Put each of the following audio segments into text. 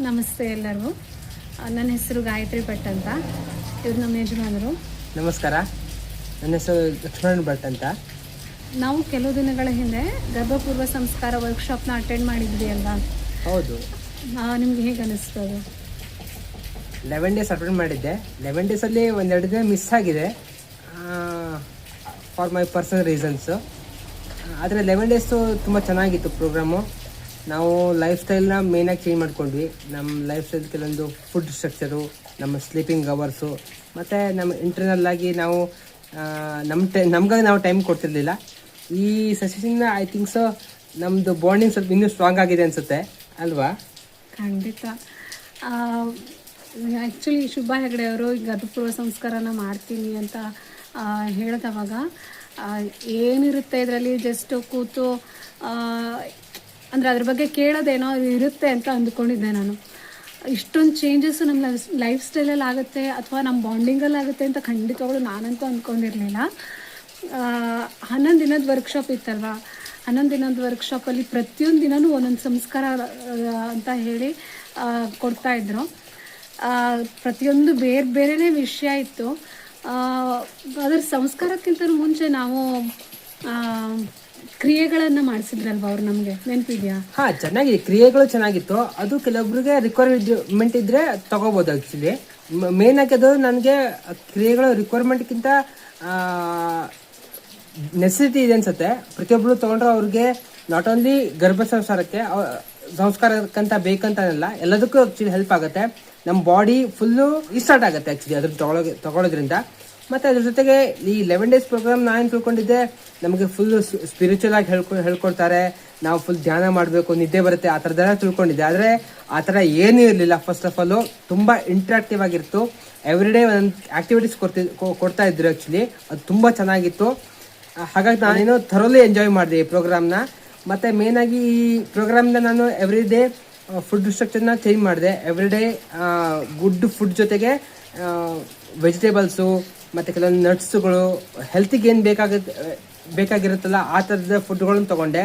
ನಮಸ್ತೆ ಎಲ್ಲರಿಗೂ. ನನ್ನ ಹೆಸರು ಗಾಯತ್ರಿ ಭಟ್ ಅಂತ. ಇವ್ರು ನಮ್ಮ ಯಜಮಾನರು. ನಮಸ್ಕಾರ. ನನ್ನ ಹೆಸರು ಲಕ್ಷ್ಮಣ್ ಭಟ್ ಅಂತ. ನಾವು ಕೆಲವು ದಿನಗಳ ಹಿಂದೆ ಗರ್ಭಪೂರ್ವ ಸಂಸ್ಕಾರ ವರ್ಕ್ಶಾಪ್ನ ಅಟೆಂಡ್ ಮಾಡಿದ್ವಿ ಅಲ್ವಾ? ಹೌದು. ನಿಮ್ಗೆ ಹೇಗೆ ಅನಿಸ್ತು ಅದು? ಲೆವೆನ್ ಡೇಸ್ ಅಟೆಂಡ್ ಮಾಡಿದ್ದೆ. ಲೆವೆನ್ ಡೇಸಲ್ಲಿ ಒಂದೆರಡು ದಿನ ಮಿಸ್ ಆಗಿದೆ. ಫಾರ್ ಮೈ ಪರ್ಸನಲ್ ರೀಸನ್ಸು ಆದರೆ ಲೆವೆನ್ ಡೇಸು ತುಂಬ ಚೆನ್ನಾಗಿತ್ತು ಪ್ರೋಗ್ರಾಮು ನಾವು ಲೈಫ್ ಸ್ಟೈಲ್ನ ಮೇಯ್ನಾಗಿ ಚೇಂಜ್ ಮಾಡ್ಕೊಂಡ್ವಿ. ನಮ್ಮ ಲೈಫ್ ಸ್ಟೈಲ್ ಕೆಲವೊಂದು ಫುಡ್ ಸ್ಟ್ರಕ್ಚರು ನಮ್ಮ ಸ್ಲೀಪಿಂಗ್ ಅವರ್ಸು ಮತ್ತು ನಮ್ಮ ಇಂಟರ್ನಲ್ ಆಗಿ ನಾವು ನಮ್ಮ ಟೈ ನಮ್ಗಾಗಿ ನಾವು ಟೈಮ್ ಕೊಡ್ತಿರ್ಲಿಲ್ಲ. ಈ ಸೆಷನ್ನ ಐ ಥಿಂಕ್ ಸೊ ನಮ್ಮದು ಬಾಂಡಿಂಗ್ ಸ್ವಲ್ಪ ಇನ್ನೂ ಸ್ಟ್ರಾಂಗ್ ಆಗಿದೆ ಅನಿಸುತ್ತೆ. ಅಲ್ವಾ? ಖಂಡಿತ. ಆ್ಯಕ್ಚುಲಿ ಶುಭಾ ಹೆಗಡೆ ಅವರು ಈ ಗರ್ಭಪೂರ್ವ ಸಂಸ್ಕಾರನ ಮಾಡ್ತೀನಿ ಅಂತ ಹೇಳಿದವಾಗ ಏನಿರುತ್ತೆ ಇದರಲ್ಲಿ? ಜಸ್ಟ್ ಕೂತು ಅಂದರೆ ಅದ್ರ ಬಗ್ಗೆ ಕೇಳೋದೇನೋ ಇರುತ್ತೆ ಅಂತ ಅಂದ್ಕೊಂಡಿದ್ದೆ ನಾನು. ಇಷ್ಟೊಂದು ಚೇಂಜಸ್ ನಮ್ಮ ಲೈಫ್ ಸ್ಟೈಲಲ್ಲಿ ಆಗುತ್ತೆ ಅಥವಾ ನಮ್ಮ ಬಾಂಡಿಂಗಲ್ಲಿ ಆಗುತ್ತೆ ಅಂತ ಖಂಡಿತವಾಗ್ಲೂ ನಾನಂತೂ ಅಂದ್ಕೊಂಡಿರಲಿಲ್ಲ ಹನ್ನೊಂದು ದಿನದ ವರ್ಕ್ಶಾಪ್ ಇತ್ತಲ್ವಾ? ಹನ್ನೊಂದು ದಿನದ ವರ್ಕ್ಶಾಪಲ್ಲಿ ಪ್ರತಿಯೊಂದು ದಿನವೂ ಒಂದೊಂದು ಸಂಸ್ಕಾರ ಅಂತ ಹೇಳಿ ಕೊಡ್ತಾ ಕೊಡ್ತಾಯಿದ್ರು ಪ್ರತಿಯೊಂದು ಬೇರೆ ಬೇರೆಯೇ ವಿಷಯ ಇತ್ತು. ಅದರ ಸಂಸ್ಕಾರಕ್ಕಿಂತ ಮುಂಚೆ ನಾವು ಕ್ರಿಯೆಗಳನ್ನು ಮಾಡಿಸಿದ್ರಲ್ವಾ ಅವ್ರು ನಮಗೆ? ನೆನಪಿದ್ಯಾ? ಹಾ, ಚೆನ್ನಾಗಿದೆ. ಕ್ರಿಯೆಗಳು ಚೆನ್ನಾಗಿತ್ತು. ಅದು ಕೆಲವೊಬ್ರಿಗೆ ರಿಕ್ವೈರ್ಮೆಂಟ್ ಇದ್ರೆ ತಗೋಬಹುದು ಆಕ್ಚುಲಿ ಮೇನ್ ಆಗಿ ಅದು ನನಗೆ ಕ್ರಿಯೆಗಳು ರಿಕ್ವೈರ್ಮೆಂಟ್ಗಿಂತ ನೆಸೆಸಿಟಿ ಇದೆ ಅನ್ಸುತ್ತೆ. ಪ್ರತಿಯೊಬ್ಬರು ತಗೊಂಡ್ರೆ ಅವ್ರಿಗೆ ನಾಟ್ ಓನ್ಲಿ ಗರ್ಭ ಸಂಸಾರಕ್ಕೆ ಸಂಸ್ಕಾರಕ್ಕಂತ ಬೇಕಂತನಲ್ಲ, ಎಲ್ಲದಕ್ಕೂ ಆಕ್ಚುಲಿ ಹೆಲ್ಪ್ ಆಗುತ್ತೆ. ನಮ್ಮ ಬಾಡಿ ಫುಲ್ಲು ಇಸ್ಟಾರ್ಟ್ ಆಗುತ್ತೆ ಆ್ಯಕ್ಚುಲಿ ಅದ್ರ ತಗೊಳ್ಳೋ ತಗೊಳ್ಳೋದ್ರಿಂದ ಮತ್ತೆ ಅದ್ರ ಜೊತೆಗೆ ಈ ಲೆವೆನ್ ಡೇಸ್ ಪ್ರೋಗ್ರಾಮ್ ನಾನು ತಿಳ್ಕೊಂಡಿದ್ದೆ? ನಮಗೆ ಫುಲ್ ಸ್ಪಿರಿಚುವಲ್ ಆಗಿ ಹೇಳ್ಕೊ ಹೇಳ್ಕೊಡ್ತಾರೆ. ನಾವು ಫುಲ್ ಧ್ಯಾನ ಮಾಡಬೇಕು, ನಿದ್ದೆ ಬರುತ್ತೆ, ಆ ಥರದ್ದೆಲ್ಲ ತಿಳ್ಕೊಂಡಿದ್ದೆ. ಆದರೆ ಆ ಥರ ಏನೂ ಇರಲಿಲ್ಲ. ಫಸ್ಟ್ ಆಫ್ ಆಲು ತುಂಬ ಇಂಟ್ರಾಕ್ಟಿವ್ ಆಗಿತ್ತು ಎವ್ರಿ ಡೇ ಒಂದು ಆಕ್ಟಿವಿಟೀಸ್ ಕೊಡ್ತಿ ಕೊಡ್ತಾ ಇದ್ರು ಆ್ಯಕ್ಚುಲಿ ಅದು ತುಂಬ ಚೆನ್ನಾಗಿತ್ತು. ಹಾಗಾಗಿ ನಾನೇನು ಥರೋಲಿ ಎಂಜಾಯ್ ಮಾಡಿದೆ ಈ ಪ್ರೋಗ್ರಾಮ್ನ ಮತ್ತು ಮೇಯ್ನಾಗಿ ಈ ಪ್ರೋಗ್ರಾಮ್ನ ನಾನು ಎವ್ರಿ ಡೇ ಫುಡ್ ಸ್ಟ್ರಕ್ಚರ್ನ ಚೇಂಜ್ ಮಾಡಿದೆ. ಎವ್ರಿ ಡೇ ಗುಡ್ ಫುಡ್ ಜೊತೆಗೆ ವೆಜಿಟೇಬಲ್ಸು ಮತ್ತು ಕೆಲವೊಂದು ನಟ್ಸುಗಳು ಹೆಲ್ತಿಗೆ ಏನು ಬೇಕಾಗ, ಬೇಕಾಗಿರುತ್ತಲ್ಲ ಆ ಥರದ ಫುಡ್ಗಳನ್ನು ತೊಗೊಂಡೆ.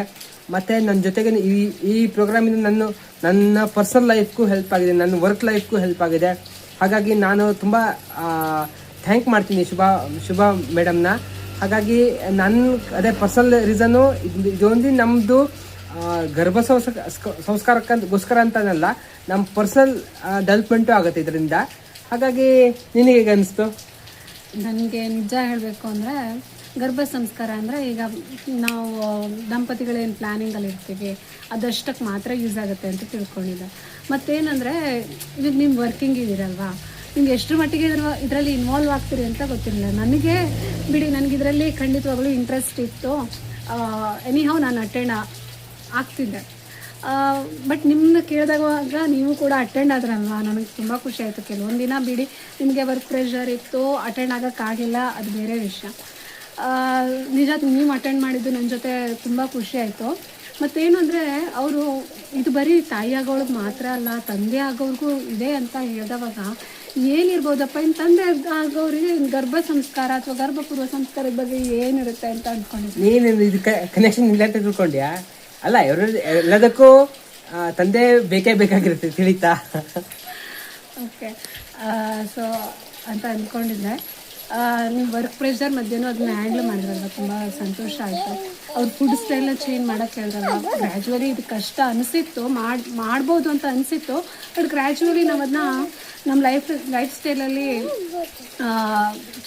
ಮತ್ತು ನನ್ನ ಜೊತೆಗೆ ಈ ಈ ಪ್ರೋಗ್ರಾಮಿಂದ ನಾನು ನನ್ನ ಪರ್ಸನಲ್ ಲೈಫ್ಗೂ ಹೆಲ್ಪ್ ಆಗಿದೆ, ನನ್ನ ವರ್ಕ್ ಲೈಫ್ಗೂ ಹೆಲ್ಪ್ ಆಗಿದೆ. ಹಾಗಾಗಿ ನಾನು ತುಂಬ ಥ್ಯಾಂಕ್ ಮಾಡ್ತೀನಿ ಶುಭ ಶುಭ ಮೇಡಮ್ನ ಹಾಗಾಗಿ ನನ್ನ ಅದೇ ಪರ್ಸನಲ್ ರೀಸನ್ನು ಇದು, ಇದೊಂದು ನಮ್ಮದು ಗರ್ಭ ಸಂಸ್ಕ ಸಂಸ್ಕಾರಕ್ಕೋಸ್ಕರ ಅಂತನಲ್ಲ ನಮ್ಮ ಪರ್ಸನಲ್ ಡೆವಲಪ್ಮೆಂಟು ಆಗುತ್ತೆ ಇದರಿಂದ. ಹಾಗಾಗಿ ನಿನಗೆ ಹೇಗೆ ಅನಿಸ್ತು? ನನಗೆ ನಿಜ ಹೇಳಬೇಕು ಅಂದರೆ ಗರ್ಭ ಸಂಸ್ಕಾರ ಅಂದರೆ ಈಗ ನಾವು ದಂಪತಿಗಳೇನು ಪ್ಲ್ಯಾನಿಂಗಲ್ಲಿ ಇರ್ತೀವಿ ಅದಷ್ಟಕ್ಕೆ ಮಾತ್ರ ಯೂಸ್ ಆಗುತ್ತೆ ಅಂತ ತಿಳ್ಕೊಂಡಿದ್ದೆ. ಮತ್ತೇನಂದರೆ, ಈಗ ನಿಮ್ಮ ವರ್ಕಿಂಗ್ ಇದ್ದೀರಲ್ವಾ ನಿಮ್ಗೆ ಎಷ್ಟು ಮಟ್ಟಿಗೆ ಇದ್ರ, ಇದರಲ್ಲಿ ಇನ್ವಾಲ್ವ್ ಆಗ್ತೀರಿ ಅಂತ ಗೊತ್ತಿರಲಿಲ್ಲ. ನನಗೆ, ಬಿಡಿ, ನನಗೆ ಇದರಲ್ಲಿ ಖಂಡಿತವಾಗ್ಲೂ ಇಂಟ್ರೆಸ್ಟ್ ಇತ್ತು. ಎನಿ ಹೌ ನಾನು ಅಟೆಂಡ್ ಆಗ್ತಿದ್ದೆ. ಬಟ್ ನಿಮ್ಮನ್ನ ಕೇಳಿದಾಗ ನೀವು ಕೂಡ ಅಟೆಂಡ್ ಆದ್ರಲ್ವಾ? ನನಗೆ ತುಂಬ ಖುಷಿ ಆಯಿತು. ಕೆಲವೊಂದು ದಿನ ಬಿಡಿ, ನಿಮಗೆ ವರ್ಕ್ ಪ್ರೆಷರ್ ಇತ್ತು ಅಟೆಂಡ್ ಆಗೋಕ್ಕಾಗಿಲ್ಲ ಅದು ಬೇರೆ ವಿಷಯ. ನಿಜ ನೀವು ಅಟೆಂಡ್ ಮಾಡಿದ್ದು ನನ್ನ ಜೊತೆ ತುಂಬ ಖುಷಿ ಆಯಿತು. ಮತ್ತೇನು ಅಂದರೆ, ಅವರು ಇದು ಬರೀ ತಾಯಿ ಆಗೋಳಿಗೆ ಮಾತ್ರ ಅಲ್ಲ, ತಂದೆ ಆಗೋರ್ಗೂ ಇದೆ ಅಂತ ಹೇಳಿದವಾಗ ಏನಿರ್ಬೋದಪ್ಪ? ಇನ್ನು ತಂದೆ ಆಗೋರಿಗೆ ಗರ್ಭ ಸಂಸ್ಕಾರ ಅಥವಾ ಗರ್ಭಪೂರ್ವ ಸಂಸ್ಕಾರದ ಬಗ್ಗೆ ಏನಿರುತ್ತೆ ಅಂತ ಅಂದ್ಕೊಂಡಿದ್ದೆ ನೀನು ಇದು ಕನೆಕ್ಷನ್ ಇಲ್ಲ ಅಂತ ತಿಳ್ಕೊಂಡ್ಯಾ? ಅಲ್ಲ ಎರಡು ಎಲ್ಲದಕ್ಕೂ ತಂದೆ ಬೇಕೇ ಬೇಕಾಗಿರುತ್ತೆ, ತಿಳಿತಾ? ಓಕೆ. ಸೊ, ಅಂತ ಅಂದ್ಕೊಂಡಿದ್ದೆ. ನೀವು ವರ್ಕ್ ಪ್ರೆಷರ್ ಮಧ್ಯನೂ ಅದನ್ನ ಹ್ಯಾಂಡಲ್ ಮಾಡಿದ್ರಲ್ವ? ತುಂಬ ಸಂತೋಷ ಆಯಿತು. ಅವ್ರ ಫುಡ್ ಸ್ಟೈಲ್ನ ಚೇಂಜ್ ಮಾಡೋಕ್ಕೆ ಹೇಳಿದ್ರಲ್ವ ಗ್ರ್ಯಾಜುವಲಿ ಇದು ಕಷ್ಟ ಅನಿಸಿತ್ತು, ಮಾಡಿ, ಮಾಡ್ಬೋದು ಅಂತ ಅನಿಸಿತ್ತು ಬಟ್ ಗ್ರ್ಯಾಜುವಲಿ ನಾವು ಅದನ್ನ ನಮ್ಮ ಲೈಫ್ ಲೈಫ್ ಸ್ಟೈಲಲ್ಲಿ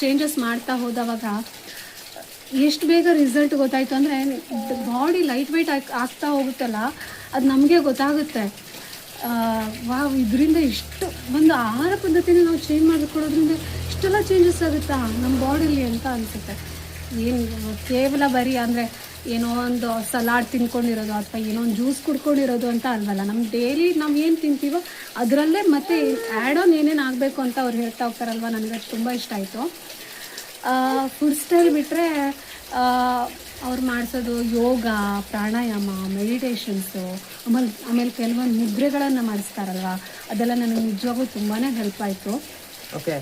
ಚೇಂಜಸ್ ಮಾಡ್ತಾ ಹೋದವಾಗ ಎಷ್ಟು ಬೇಗ ರಿಸಲ್ಟ್ ಗೊತ್ತಾಯ್ತು ಅಂದರೆ ಬಾಡಿ ಲೈಟ್ ವೆಯ್ಟ್ ಆಗ್ತಾ ಹೋಗುತ್ತಲ್ಲ, ಅದು ನಮಗೆ ಗೊತ್ತಾಗುತ್ತೆ. ವಾವ್, ಇದರಿಂದ ಇಷ್ಟು ಒಂದು ಆಹಾರ ಪದ್ಧತಿನ ನಾವು ಚೇಂಜ್ ಮಾಡಿಕೊಡೋದ್ರಿಂದ ಇಷ್ಟೆಲ್ಲ ಚೇಂಜಸ್ ಆಗುತ್ತಾ ನಮ್ಮ ಬಾಡಿಲಿ ಅಂತ ಅನಿಸುತ್ತೆ. ಏನು, ಕೇವಲ ಬರೀ ಅಂದರೆ ಏನೋ ಒಂದು ಸಲಾಡ್ ತಿನ್ಕೊಂಡಿರೋದು ಅಥವಾ ಏನೋ ಒಂದು ಜ್ಯೂಸ್ ಕುಡ್ಕೊಂಡಿರೋದು ಅಂತ ಅಲ್ವಲ್ಲ ನಮ್ಮ ಡೈಲಿ ನಾವು ಏನು ತಿಂತೀವೋ ಅದರಲ್ಲೇ ಮತ್ತೆ ಆ್ಯಡ್ ಆನ್ ಏನೇನು ಆಗಬೇಕು ಅಂತ ಅವ್ರು ಹೇಳ್ತಾ ಹೋಗ್ತಾರಲ್ವ ನನಗೆ ತುಂಬ ಇಷ್ಟ ಆಯಿತು. ಫುಡ್ ಸ್ಟೈಲ್ ಬಿಟ್ಟರೆ ಅವ್ರು ಮಾಡಿಸೋದು ಯೋಗ, ಪ್ರಾಣಾಯಾಮ ಮೆಡಿಟೇಷನ್ಸು ಆಮೇಲೆ ಆಮೇಲೆ ಕೆಲವೊಂದು ಮುದ್ರೆಗಳನ್ನು ಮಾಡಿಸ್ತಾರಲ್ವ? ಅದೆಲ್ಲ ನನಗೆ ನಿಜವಾಗೂ ತುಂಬಾ ಹೆಲ್ಪ್ ಆಯಿತು. ಓಕೆ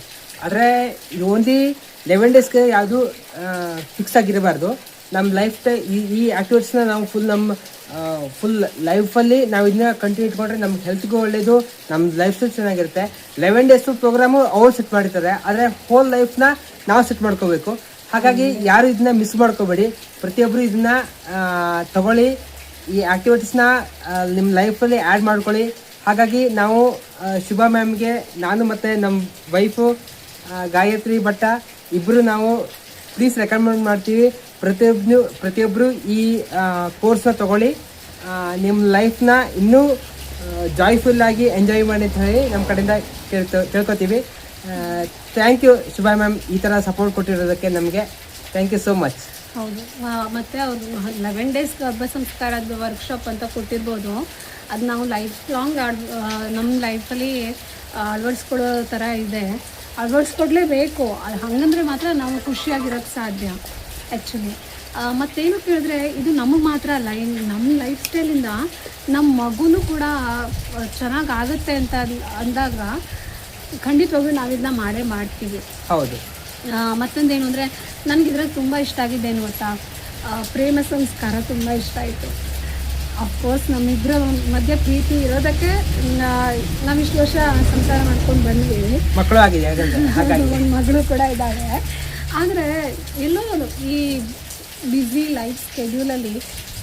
ಆದರೆ ಇದು ಒಂದು ಲೆವೆನ್ ಡೇಸ್ಗೆ ಯಾವುದು ಫಿಕ್ಸ್ ಆಗಿರಬಾರ್ದು. ನಮ್ಮ ಲೈಫ್ ಟೈ ಈ ಈ ಆಕ್ಟಿವಿಟೀಸ್ನ ನಾವು ಫುಲ್ ನಮ್ಮ ಫುಲ್ ಲೈಫಲ್ಲಿ ನಾವು ಇದನ್ನ ಕಂಟಿನ್ಯೂ ಇಟ್ಕೊಂಡ್ರೆ ನಮ್ಮ ಹೆಲ್ತ್ಗೂ ಒಳ್ಳೇದು ನಮ್ಮ ಲೈಫ್ ಸ್ಟೈಲ್ ಚೆನ್ನಾಗಿರುತ್ತೆ. ಲೆವೆನ್ ಡೇಸ್ ಪ್ರೋಗ್ರಾಮು ಅವ್ರು ಸೆಟ್ ಮಾಡಿರ್ತಾರೆ, ಆದರೆ ಹೋಲ್ ಲೈಫ್ನ ನಾವು ಸೆಟ್ ಮಾಡ್ಕೋಬೇಕು. ಹಾಗಾಗಿ ಯಾರು ಇದನ್ನ ಮಿಸ್ ಮಾಡ್ಕೋಬೇಡಿ. ಪ್ರತಿಯೊಬ್ಬರು ಇದನ್ನ ತಗೊಳ್ಳಿ. ಈ ಆಕ್ಟಿವಿಟೀಸ್ನ ನಿಮ್ಮ ಲೈಫಲ್ಲಿ ಆ್ಯಡ್ ಮಾಡ್ಕೊಳ್ಳಿ. ಹಾಗಾಗಿ ನಾವು ಶುಭಾ ಮ್ಯಾಮ್ಗೆ ನಾನು ಮತ್ತು ನಮ್ಮ ವೈಫು ಗಾಯತ್ರಿ ಭಟ್ಟ ಇಬ್ಬರು ನಾವು ಪ್ಲೀಸ್ ರೆಕಮೆಂಡ್ ಮಾಡ್ತೀವಿ. ಪ್ರತಿಯೊಬ್ಬನು ಪ್ರತಿಯೊಬ್ಬರು ಈ ಕೋರ್ಸ್ನ ತಗೊಳ್ಳಿ. ನಿಮ್ಮ ಲೈಫ್ನ ಇನ್ನೂ ಜಾಯ್ಫುಲ್ ಆಗಿ ಎಂಜಾಯ್ ಮಾಡಿ ಅಂತ ಹೇಳಿ ನಮ್ಮ ಕಡೆಯಿಂದ ಕೇಳ್ಕೊ, ಕೇಳ್ಕೊತೀವಿ. ಥ್ಯಾಂಕ್ ಯು ಶುಭಾ ಮ್ಯಾಮ್ ಈ ಥರ ಸಪೋರ್ಟ್ ಕೊಟ್ಟಿರೋದಕ್ಕೆ ನಮಗೆ. ಥ್ಯಾಂಕ್ ಯು ಸೋ ಮಚ್ ಹೌದು. ಮತ್ತು ಮತ್ತೆ ಅವರು ಲೆವೆನ್ ಡೇಸ್ ಗರ್ಭ ಸಂಸ್ಕಾರದ ವರ್ಕ್ಶಾಪ್ ಅಂತ ಕೊಟ್ಟಿರ್ಬೋದು. ಅದು ನಾವು ಲೈಫ್ ಲಾಂಗ್ ಆಡ್ ನಮ್ಮ ಲೈಫಲ್ಲಿ ಅಳವಡಿಸ್ಕೊಳ್ಳೋ ಥರ ಇದೆ. ಅಳವಡಿಸ್ಕೊಡ್ಲೇಬೇಕು ಅದು ಹಂಗಂದ್ರೆ ಮಾತ್ರ ನಾವು ಖುಷಿಯಾಗಿರೋಕೆ ಸಾಧ್ಯ ಆ್ಯಕ್ಚುಲಿ ಮತ್ತೇನು ಕೇಳಿದ್ರೆ ಇದು ನಮಗೆ ಮಾತ್ರ ಅಲ್ಲ ಇನ್ನು ನಮ್ಮ ಲೈಫ್ ಸ್ಟೈಲಿಂದ ನಮ್ಮ ಮಗುನೂ ಕೂಡ ಚೆನ್ನಾಗಿ ಆಗುತ್ತೆ ಅಂತ ಅಂದ್- ಅಂದಾಗ ಖಂಡಿತವಾಗ್ಲೂ ನಾವು ಇದನ್ನ ಮಾಡೇ ಮಾಡ್ತೀವಿ. ಹೌದು. ಮತ್ತೊಂದೇನು ಅಂದರೆ ನನಗೆ ಇದ್ರಲ್ಲಿ ತುಂಬ ಇಷ್ಟ ಆಗಿದ್ದೇನು ಗೊತ್ತಾ? ಪ್ರೇಮ ಸಂಸ್ಕಾರ ತುಂಬ ಇಷ್ಟ ಆಯಿತು. ಅಫ್ಕೋರ್ಸ್ ನಮ್ಮಿಬ್ಬರ ಮಧ್ಯೆ ಪ್ರೀತಿ ಇರೋದಕ್ಕೆ ನಾವು ಇಷ್ಟು ವರ್ಷ ಸಂಸಾರ ಮಾಡ್ಕೊಂಡು ಬಂದಿದ್ದೀವಿ. ಮಕ್ಕಳು ಆಗಿದೆ ಒಂದು ಮಗಳು ಕೂಡ ಇದ್ದಾವೆ ಆದರೆ ಎಲ್ಲೋ ಈ ಬ್ಯುಸಿ ಲೈಫ್ ಸ್ಕೆಡ್ಯೂಲಲ್ಲಿ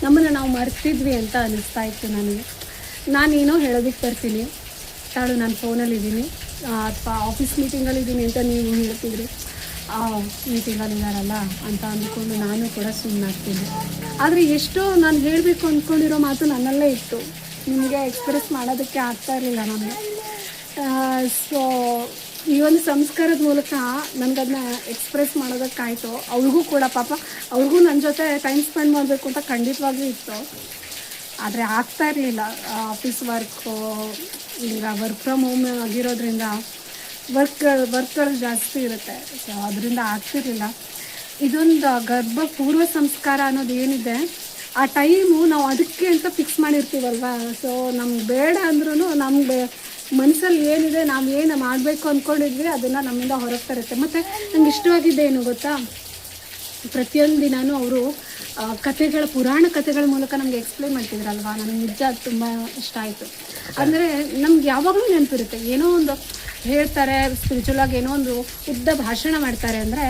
ನಮ್ಮನ್ನು ನಾವು ಮರ್ತಿದ್ವಿ ಅಂತ ಅನ್ನಿಸ್ತಾ ಇತ್ತು ನನಗೆ. ನಾನೇನೋ ಹೇಳೋದಕ್ಕೆ ಬರ್ತೀನಿ. ತಾಳು ನಾನು ಫೋನಲ್ಲಿದ್ದೀನಿ ಅಥವಾ ಆಫೀಸ್ ಮೀಟಿಂಗಲ್ಲಿದ್ದೀನಿ ಅಂತ ನೀವು ಹೇಳ್ತಿದ್ರಿ. ಮೀಟಿಂಗಲ್ಲಿದ್ದಾರಲ್ಲ ಅಂತ ಅಂದ್ಕೊಂಡು ನಾನು ಕೂಡ ಸುಮ್ಮನಾಗ್ತೀನಿ ಆದರೆ ಎಷ್ಟೋ ನಾನು ಹೇಳಬೇಕು ಅಂದ್ಕೊಂಡಿರೋ ಮಾತು ನನ್ನಲ್ಲೇ ಇತ್ತು. ನಿಮಗೆ ಎಕ್ಸ್ಪ್ರೆಸ್ ಮಾಡೋದಕ್ಕೆ ಆಗ್ತಾ ಇರಲಿಲ್ಲ ನನಗೆ ಸೊ ಈ ಒಂದು ಸಂಸ್ಕಾರದ ಮೂಲಕ ನನಗದನ್ನ ಎಕ್ಸ್ಪ್ರೆಸ್ ಮಾಡೋದಕ್ಕಾಯಿತು. ಅವ್ರಿಗೂ ಕೂಡ ಪಾಪ ಅವ್ರಿಗೂ ನನ್ನ ಜೊತೆ ಟೈಮ್ ಸ್ಪೆಂಡ್ ಮಾಡಬೇಕು ಅಂತ ಖಂಡಿತವಾಗ್ಲೂ ಇತ್ತು. ಆದರೆ ಆಗ್ತಾ ಇರಲಿಲ್ಲ ಆಫೀಸ್ ವರ್ಕು ಈಗ ವರ್ಕ್ ಫ್ರಮ್ ಹೋಮ್ ಆಗಿರೋದ್ರಿಂದ. ವರ್ಕ್ ವರ್ಕ್ಗಳು ಜಾಸ್ತಿ ಇರುತ್ತೆ. ಸೊ ಅದರಿಂದ ಆಗ್ತಿರಲಿಲ್ಲ. ಇದೊಂದು ಗರ್ಭ ಪೂರ್ವ ಸಂಸ್ಕಾರ ಅನ್ನೋದು ಏನಿದೆ, ಆ ಟೈಮು ನಾವು ಅದಕ್ಕೆ ಅಂತ ಫಿಕ್ಸ್ ಮಾಡಿರ್ತೀವಲ್ವಾ? ಸೊ ನಮ್ಗೆ ಬೇಡ ಅಂದ್ರೂ ನಮ್ಗೆ ಮನಸ್ಸಲ್ಲಿ ಏನಿದೆ, ನಾವು ಏನು ಮಾಡಬೇಕು ಅಂದ್ಕೊಂಡಿದ್ವಿ ಅದನ್ನು ನಮ್ಮಿಂದ ಹೊರಗೆ ತರುತ್ತೆ. ಮತ್ತು ನಂಗೆ ಇಷ್ಟವಾಗಿದ್ದೇನು ಗೊತ್ತಾ? ಪ್ರತಿಯೊಂದು ದಿನಾನು ಅವರು ಕಥೆಗಳ, ಪುರಾಣ ಕಥೆಗಳ ಮೂಲಕ ನಮಗೆ ಎಕ್ಸ್ಪ್ಲೈನ್ ಮಾಡ್ತಿದ್ರಲ್ವಾ? ನನಗೆ ನಿಜ ಅದು ತುಂಬ ಇಷ್ಟ ಆಯಿತು. ಅಂದರೆ ನಮ್ಗೆ ಯಾವಾಗಲೂ ನೆನಪಿರುತ್ತೆ. ಏನೋ ಒಂದು ಹೇಳ್ತಾರೆ ಸ್ಪಿರಿಚುವಲ್ ಆಗಿ ಏನೋ ಒಂದು ಉದ್ದ ಭಾಷಣ ಮಾಡ್ತಾರೆ ಅಂದರೆ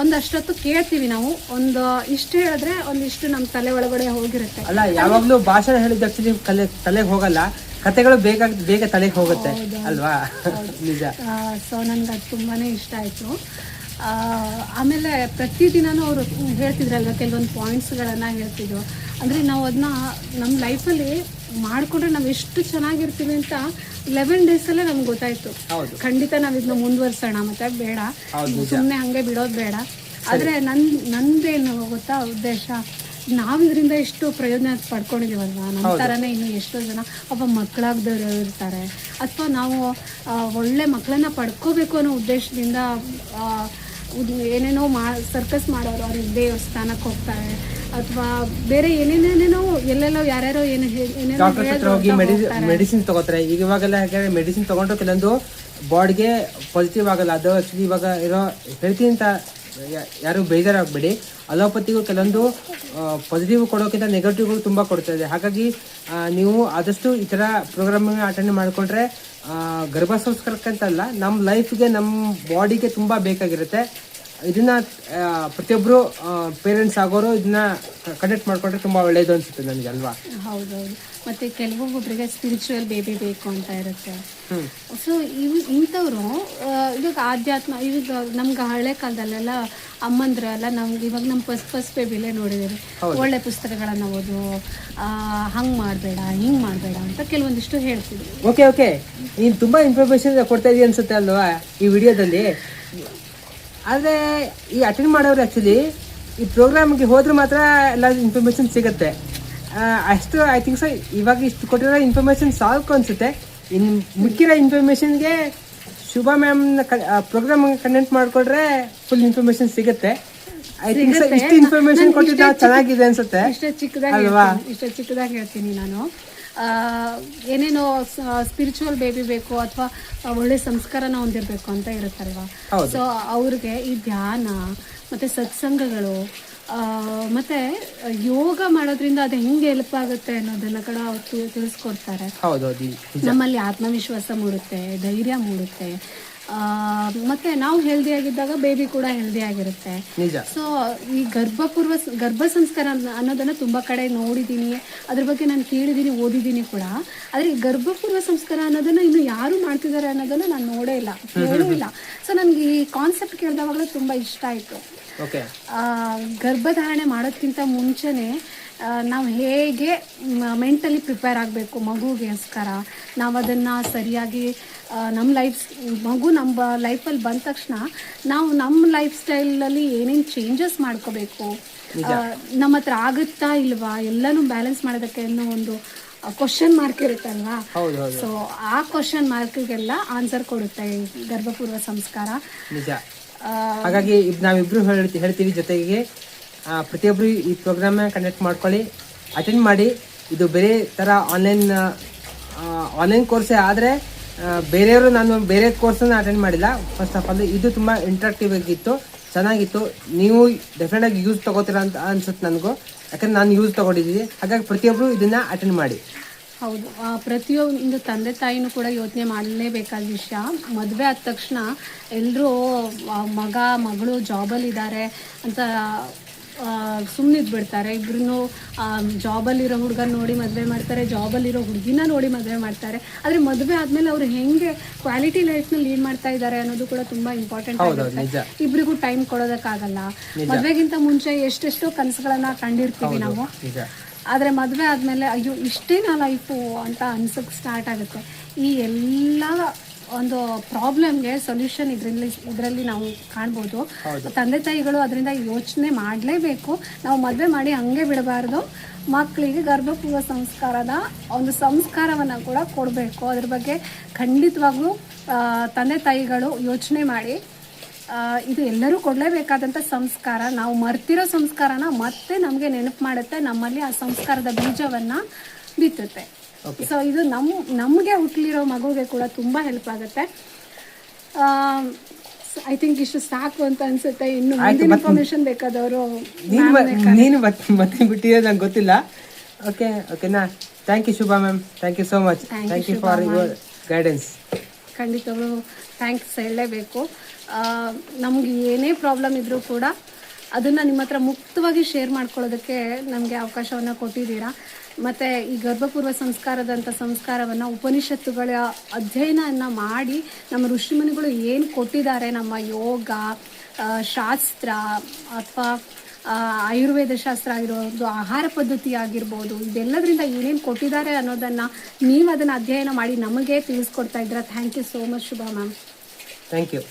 ಒಂದಷ್ಟೊತ್ತು ಕೇಳ್ತೀವಿ ನಾವು. ಒಂದು ಇಷ್ಟು ಹೇಳಿದ್ರೆ ಒಂದಿಷ್ಟು ನಮ್ಮ ತಲೆ ಒಳಗಡೆ ಹೋಗಿರುತ್ತೆ. ಅಲ್ಲ ಯಾವಾಗ್ಲೂ ಭಾಷಣ ಹೇಳಿದ ಆಕ್ಚುಲಿ ತಲೆ ತಲೆಗೆ ಹೋಗಲ್ಲ. ಕತೆಗಳು ಬೇಗ ಬೇಗ ತಲೆಗೆ ಹೋಗುತ್ತೆ ಅಲ್ವಾ? ನಿಜ. ಸೊ ನನಗೆ ಅದು ತುಂಬಾ ಇಷ್ಟ ಆಯಿತು. ಆಮೇಲೆ ಪ್ರತಿದಿನನೂ ಅವರು ಹೇಳ್ತಿದ್ರಲ್ವ ಕೆಲವೊಂದು ಪಾಯಿಂಟ್ಸ್ಗಳನ್ನು ಹೇಳ್ತಿದ್ರು. ಅಂದರೆ ನಾವು ಅದನ್ನ ನಮ್ಮ ಲೈಫಲ್ಲಿ ಮಾಡಿಕೊಂಡ್ರೆ ನಾವು ಎಷ್ಟು ಚೆನ್ನಾಗಿರ್ತೀವಿ ಅಂತ ಲೆವೆನ್ ಡೇಸಲ್ಲೇ ನಮ್ಗೆ ಗೊತ್ತಾಯ್ತು. ಖಂಡಿತ ನಾವು ಇದನ್ನ ಮುಂದುವರ್ಸೋಣ ಮತ್ತೆ ಬೇಡ. ಸುಮ್ಮನೆ ಹಂಗೆ ಬಿಡೋದು ಬೇಡ. ಆದರೆ ನನ್ ನಂದೇನು ಗೊತ್ತಾ ಉದ್ದೇಶ? ನಾವು ಇದರಿಂದ ಎಷ್ಟು ಪ್ರಯೋಜನ ಪಡ್ಕೊಂಡಿದೀವಲ್ವಾ? ನಮ್ಮ ಥರನೇ ಇನ್ನು ಎಷ್ಟೋ ಜನ ಒಬ್ಬ ಮಕ್ಕಳಾಗ್ದವ್ರು ಇರ್ತಾರೆ. ಅಥವಾ ನಾವು ಒಳ್ಳೆ ಮಕ್ಕಳನ್ನ ಪಡ್ಕೋಬೇಕು ಅನ್ನೋ ಉದ್ದೇಶದಿಂದ ಏನೇನೋ ಮಾ ಸರ್ಕಸ್ ಮಾಡೋರು ಅವ್ರಿಗೆ ದೇವಸ್ಥಾನಕ್ಕೆ ಹೋಗ್ತಾರೆ. ಅಥವಾ ಬೇರೆ ಏನೇನೇನೇನೋ ಎಲ್ಲೆಲ್ಲೋ ಯಾರ್ಯಾರೋ ಏನು ಡಾಕ್ಟರ್ ಹತ್ರ ಹೋಗಿ ಮೆಡಿಸಿನ್ ತಗೋತಾರೆ. ಈಗ ಇವಾಗೆಲ್ಲ ಹೇಗೆ ಮೆಡಿಸಿನ್ ತಗೊಂಡ್ರೆ ಕೆಲವೊಂದು ಬಾಡಿಗೆ ಪಾಸಿಟಿವ್ ಆಗಲ್ಲ. ಅದು ಆಕ್ಚುಲಿ ಇವಾಗ ಇರೋ ಹೆಲ್ತಿ ಅಂತ ಯಾರು ಬೇಜಾರಾಗಬೇಡಿ. ಅಲೋಪತಿಗೂ ಕೆಲವೊಂದು ಪಾಸಿಟಿವ್ ಕೊಡೋಕ್ಕಿಂತ ನೆಗೆಟಿವ್ಗಳು ತುಂಬ ಕೊಡ್ತಾ ಇದೆ. ಹಾಗಾಗಿ ನೀವು ಆದಷ್ಟು ಈ ಥರ ಪ್ರೋಗ್ರಾಮ್ ಅಟೆಂಡ್ ಮಾಡಿಕೊಂಡ್ರೆ ಗರ್ಭ ಸಂಸ್ಕಾರಕ್ಕಂತಲ್ಲ ನಮ್ಮ ಲೈಫ್ಗೆ ನಮ್ಮ ಬಾಡಿಗೆ ತುಂಬ ಬೇಕಾಗಿರುತ್ತೆ. ಇದನ್ನ ಪ್ರತಿಯೊಬ್ಬರು ಪೇರೆಂಟ್ಸ್ ಆಗೋರು ಇದನ್ನ ಕನೆಕ್ಟ್ ಮಾಡ್ಕೊಂಡ್ರೆ ತುಂಬ ಒಳ್ಳೆಯದು ಅನ್ಸುತ್ತೆ ನನಗೆ ಅಲ್ವಾ? ಹೌದೌದು. ಮತ್ತೆ ಕೆಲವೊಬ್ಬೊಬ್ಬರಿಗೆ ಸ್ಪಿರಿಚುವಲ್ ಬೇಬಿ ಬೇಕು ಅಂತ ಇರುತ್ತೆ. ಸೊ ಇವ್ ಇಂಥವ್ರು ಇವಾಗ ಆಧ್ಯಾತ್ಮ ಇವಾಗ ನಮ್ಗೆ ಹಳೆ ಕಾಲದಲ್ಲೆಲ್ಲ ಅಮ್ಮಂದ್ರೆಲ್ಲ ನಮ್ಗೆ ಇವಾಗ ನಮ್ಮ ಫಸ್ಟ್ ಫಸ್ಟ್ ಬೇಬಿಲೇ ನೋಡಿದ್ದೀವಿ ಒಳ್ಳೆ ಪುಸ್ತಕಗಳನ್ನು ಓದು ಹಂಗೆ ಮಾಡಬೇಡ ಹಿಂಗೆ ಮಾಡಬೇಡ ಅಂತ ಕೆಲವೊಂದಿಷ್ಟು ಹೇಳ್ತಿದ್ರು ಓಕೆ ಓಕೆ ನೀನು ತುಂಬಾ ಇನ್ಫಾರ್ಮೇಶನ್ ಕೊಡ್ತಾ ಇದೀಯ ಅನ್ಸುತ್ತೆ ಅಲ್ವಾ ಈ ವಿಡಿಯೋದಲ್ಲಿ ಆದರೆ ಈ ಅಟೆಂಡ್ ಮಾಡೋರು ಆ್ಯಕ್ಚುಲಿ ಈ ಪ್ರೋಗ್ರಾಮ್ಗೆ ಹೋದ್ರೆ ಮಾತ್ರ ಎಲ್ಲ ಇನ್ಫಾರ್ಮೇಶನ್ ಸಿಗುತ್ತೆ. ಅಷ್ಟು ಐ ಥಿಂಕ್ ಸೊ ಇವಾಗ ಇಷ್ಟು ಕೊಟ್ಟಿರೋ ಇನ್ಫಾರ್ಮೇಷನ್ ಸಾಕು ಅನ್ಸುತ್ತೆ. ಇನ್ ಮಿಕ್ಕಿರೋ ಇನ್ಫಾರ್ಮೇಷನ್ಗೆ ಶುಭ ಮ್ಯಾಮ್ನ ಪ್ರೋಗ್ರಾಮ್ ಕಂಡೆಂಟ್ ಮಾಡಿಕೊಂಡ್ರೆ ಫುಲ್ ಇನ್ಫಾರ್ಮೇಷನ್ ಸಿಗುತ್ತೆ. ಐ ಥಿಂಕ್ ಸೊ ಇಷ್ಟು ಇನ್ಫಾರ್ಮೇಶನ್ ಕೊಟ್ಟಿದ್ದ ಚೆನ್ನಾಗಿದೆ ಅನ್ಸುತ್ತೆ. ಅಲ್ವಾ? ಇಷ್ಟ ಚಿಕ್ಕದಾಗಿ ಹೇಳ್ತೀನಿ ನಾನು. ಏನೇನೋ ಸ್ಪಿರಿಚುವಲ್ ಬೇಬಿ ಬೇಕು ಅಥವಾ ಒಳ್ಳೆ ಸಂಸ್ಕಾರನ ಹೊಂದಿರಬೇಕು ಅಂತ ಇರುತ್ತಲ್ವಾ. ಸೊ ಅವ್ರಿಗೆ ಈ ಧ್ಯಾನ ಮತ್ತೆ ಸತ್ಸಂಗಗಳು ಮತ್ತೆ ಯೋಗ ಮಾಡೋದ್ರಿಂದ ಅದು ಹೆಂಗೆ ಹೆಲ್ಪ್ ಆಗುತ್ತೆ ಅನ್ನೋದನ್ನ ಕೂಡ ಅವ್ರು ತಿಳಿಸ್ಕೊಡ್ತಾರೆ. ನಮ್ಮಲ್ಲಿ ಆತ್ಮವಿಶ್ವಾಸ ಮೂಡುತ್ತೆ ಧೈರ್ಯ ಮೂಡುತ್ತೆ. ಮತ್ತೆ ನಾವು ಹೆಲ್ದಿ ಆಗಿದ್ದಾಗ ಬೇಬಿ ಕೂಡ ಹೆಲ್ದಿ ಆಗಿರುತ್ತೆ. ಸೊ ಈ ಗರ್ಭಪೂರ್ವ ಗರ್ಭ ಸಂಸ್ಕಾರ ಅನ್ನೋದನ್ನ ತುಂಬಾ ಕಡೆ ನೋಡಿದೀನಿ. ಅದ್ರ ಬಗ್ಗೆ ನಾನು ಕೇಳಿದೀನಿ ಓದಿದ್ದೀನಿ ಕೂಡ. ಆದ್ರೆ ಈ ಗರ್ಭಪೂರ್ವ ಸಂಸ್ಕಾರ ಅನ್ನೋದನ್ನ ಇನ್ನು ಯಾರು ಮಾಡ್ತಿದ್ದಾರೆ ಅನ್ನೋದನ್ನ ನಾನು ನೋಡೇ ಇಲ್ಲ. ಕೇಳೂ ಇಲ್ಲ. ಸೊ ನನ್ಗೆ ಈ ಕಾನ್ಸೆಪ್ಟ್ ಕೇಳಿದವಾಗಲೂ ತುಂಬಾ ಇಷ್ಟ ಆಯ್ತು. ಗರ್ಭಧಾರಣೆ ಮಾಡೋದ್ಕಿಂತ ಮುಂಚೆನೆ ನಾವು ಹೇಗೆ ಮೆಂಟಲಿ ಪ್ರಿಪೇರ್ ಆಗಬೇಕು ಮಗುಗೋಸ್ಕರ ನಾವು ಅದನ್ನು ಸರಿಯಾಗಿ ನಮ್ಮ ಲೈಫ್ ಮಗು ನಮ್ಮ ಲೈಫಲ್ಲಿ ಬಂದ ತಕ್ಷಣ ನಾವು ನಮ್ಮ ಲೈಫ್ ಸ್ಟೈಲಲ್ಲಿ ಏನೇನು ಚೇಂಜಸ್ ಮಾಡ್ಕೋಬೇಕು? ನಮ್ಮ ಹತ್ರ ಆಗುತ್ತಾ ಇಲ್ವಾ? ಎಲ್ಲನೂ ಬ್ಯಾಲೆನ್ಸ್ ಮಾಡೋದಕ್ಕೆ ಅನ್ನೋ ಒಂದು ಕ್ವಶನ್ ಮಾರ್ಕ್ ಇರುತ್ತಲ್ವಾ? ಸೊ ಆ ಕ್ವಶನ್ ಮಾರ್ಕ್ಗೆಲ್ಲ ಆನ್ಸರ್ ಕೊಡುತ್ತೆ ಗರ್ಭಪೂರ್ವ ಸಂಸ್ಕಾರ. ಹಾಗಾಗಿ ನಾವಿಬ್ರು ಹೇಳ್ತಿ ಹೇಳ್ತೀವಿ ಜೊತೆಗೆ ಆ, ಪ್ರತಿಯೊಬ್ರು ಈ ಪ್ರೋಗ್ರಾಮ್ ಕಂಡಕ್ಟ್ ಮಾಡ್ಕೊಳ್ಳಿ ಅಟೆಂಡ್ ಮಾಡಿ. ಇದು ಬೇರೆ ಥರ ಆನ್ಲೈನ್ ಆನ್ಲೈನ್ ಕೋರ್ಸೇ ಆದರೆ ಬೇರೆಯವರು ನಾನು ಬೇರೆ ಕೋರ್ಸನ್ನು ಅಟೆಂಡ್ ಮಾಡಿಲ್ಲ. ಫಸ್ಟ್ ಆಫ್ ಆಲ್ ಇದು ತುಂಬ ಇಂಟ್ರಾಕ್ಟಿವ್ ಆಗಿತ್ತು ಚೆನ್ನಾಗಿತ್ತು. ನೀವು ಡೆಫಿನೆಟ್ ಆಗಿ ಯೂಸ್ ತಗೋತೀರಾ ಅಂತ ಅನ್ಸುತ್ತೆ ನನಗೂ. ಯಾಕಂದ್ರೆ ನಾನು ಯೂಸ್ ತಗೊಂಡಿದ್ದೀನಿ. ಹಾಗಾಗಿ ಪ್ರತಿಯೊಬ್ಬರು ಇದನ್ನು ಅಟೆಂಡ್ ಮಾಡಿ. ಹೌದು. ಪ್ರತಿಯೊಂದು ತಂದೆ ತಾಯಿನೂ ಕೂಡ ಯೋಚನೆ ಮಾಡಲೇಬೇಕಾದ ವಿಷಯ. ಮದುವೆ ಆದ ತಕ್ಷಣ ಎಲ್ಲರೂ ಮಗ ಮಗಳು ಜಾಬಲ್ಲಿದ್ದಾರೆ ಅಂತ ಸುಮ್ಮನಿದ್ ಬಿಡ್ತಾರೆ ಇಬ್ರು ಜಾಬಲ್ಲಿರೋ ಹುಡುಗ ನೋಡಿ ಮದುವೆ ಮಾಡ್ತಾರೆ ಜಾಬಲ್ಲಿರೋ ಹುಡುಗಿನ ನೋಡಿ ಮದುವೆ ಮಾಡ್ತಾರೆ. ಆದರೆ ಮದುವೆ ಆದಮೇಲೆ ಅವರು ಹೆಂಗೆ ಕ್ವಾಲಿಟಿ ಲೈಫ್ನ ಲೀಡ್ ಮಾಡ್ತಾ ಇದ್ದಾರೆ ಅನ್ನೋದು ಕೂಡ ತುಂಬ ಇಂಪಾರ್ಟೆಂಟ್ ಆಗಿರುತ್ತೆ. ಇಬ್ರಿಗೂ ಟೈಮ್ ಕೊಡೋದಕ್ಕಾಗಲ್ಲ. ಮದುವೆಗಿಂತ ಮುಂಚೆ ಎಷ್ಟೆಷ್ಟೋ ಕನಸುಗಳನ್ನ ಕಂಡಿರ್ತೀವಿ ನಾವು. ಆದರೆ ಮದುವೆ ಆದಮೇಲೆ ಅಯ್ಯೋ ಇಷ್ಟೇನಾ ಲೈಫು ಅಂತ ಅನ್ಸೋಕ್ಕೆ ಸ್ಟಾರ್ಟ್ ಆಗುತ್ತೆ. ಈ ಎಲ್ಲ ಒಂದು ಪ್ರಾಬ್ಲಮ್ಗೆ ಸೊಲ್ಯೂಷನ್ ಇದರಲ್ಲಿ ಇದರಲ್ಲಿ ನಾವು ಕಾಣ್ಬೋದು. ತಂದೆ ತಾಯಿಗಳು ಅದರಿಂದ ಯೋಚನೆ ಮಾಡಲೇಬೇಕು. ನಾವು ಮದುವೆ ಮಾಡಿ ಹಂಗೆ ಬಿಡಬಾರ್ದು. ಮಕ್ಕಳಿಗೆ ಗರ್ಭಪೂರ್ವ ಸಂಸ್ಕಾರದ ಒಂದು ಸಂಸ್ಕಾರವನ್ನು ಕೂಡ ಕೊಡಬೇಕು. ಅದ್ರ ಬಗ್ಗೆ ಖಂಡಿತವಾಗ್ಲೂ ತಂದೆ ತಾಯಿಗಳು ಯೋಚನೆ ಮಾಡಿ. ಇದು ಎಲ್ಲರೂ ಕೊಡಲೇಬೇಕಾದಂಥ ಸಂಸ್ಕಾರ. ನಾವು ಮರ್ತಿರೋ ಸಂಸ್ಕಾರನ ಮತ್ತೆ ನಮಗೆ ನೆನಪು ಮಾಡುತ್ತೆ. ನಮ್ಮಲ್ಲಿ ಆ ಸಂಸ್ಕಾರದ ಬೀಜವನ್ನು ಬಿತ್ತುತ್ತೆ. ಸೊ ಇದು ನಮ್ ನಮಗೆ ಹುಟ್ಟಲಿರೋ ಮಗುಗೆ ಕೂಡ ತುಂಬ ಹೆಲ್ಪ್ ಆಗುತ್ತೆ. ಐ ಥಿಂಕ್ ಇಷ್ಟು ಸಾಕು ಅಂತ ಅನ್ಸುತ್ತೆ. ಇನ್ನು ಮುಂದಿನ ಇನ್ಫಾರ್ಮೇಶನ್ ಬೇಕಾದವರು ನೀನು ಮತ್ತೆ ಬಿಟ್ಟಿರೋದು ನಂಗೆ ಗೊತ್ತಿಲ್ಲ. ಓಕೆ ಓಕೆನಾ thank you Shubha ma'am thank you so much thank you for your guidance ಖಂಡಿತಗಳು thanks ಹೇಳಲೇಬೇಕು. ನಮ್ಗೆ ಏನೇ ಪ್ರಾಬ್ಲಮ್ ಇದ್ರೂ ಕೂಡ ಅದನ್ನು ನಿಮ್ಮ ಹತ್ರ ಮುಕ್ತವಾಗಿ ಶೇರ್ ಮಾಡ್ಕೊಳ್ಳೋದಕ್ಕೆ ನಮಗೆ ಅವಕಾಶವನ್ನು ಕೊಟ್ಟಿದ್ದೀರಾ? ಮತ್ತು ಈ ಗರ್ಭಪೂರ್ವ ಸಂಸ್ಕಾರದಂಥ ಸಂಸ್ಕಾರವನ್ನು ಉಪನಿಷತ್ತುಗಳ ಅಧ್ಯಯನವನ್ನು ಮಾಡಿ ನಮ್ಮ ಋಷಿಮುನಿಗಳು ಏನು ಕೊಟ್ಟಿದ್ದಾರೆ? ನಮ್ಮ ಯೋಗ ಶಾಸ್ತ್ರ ಅಥವಾ ಆಯುರ್ವೇದ ಶಾಸ್ತ್ರ ಆಗಿರ್ಬೋದು ಆಹಾರ ಪದ್ಧತಿ ಆಗಿರ್ಬೋದು, ಇದೆಲ್ಲದರಿಂದ ಏನೇನು ಕೊಟ್ಟಿದ್ದಾರೆ ಅನ್ನೋದನ್ನು ನೀವು ಅದನ್ನು ಅಧ್ಯಯನ ಮಾಡಿ ನಮಗೆ ತಿಳಿಸ್ಕೊಡ್ತಾ ಇದ್ದೀರಾ? Thank you so much Shubha ma'am thank you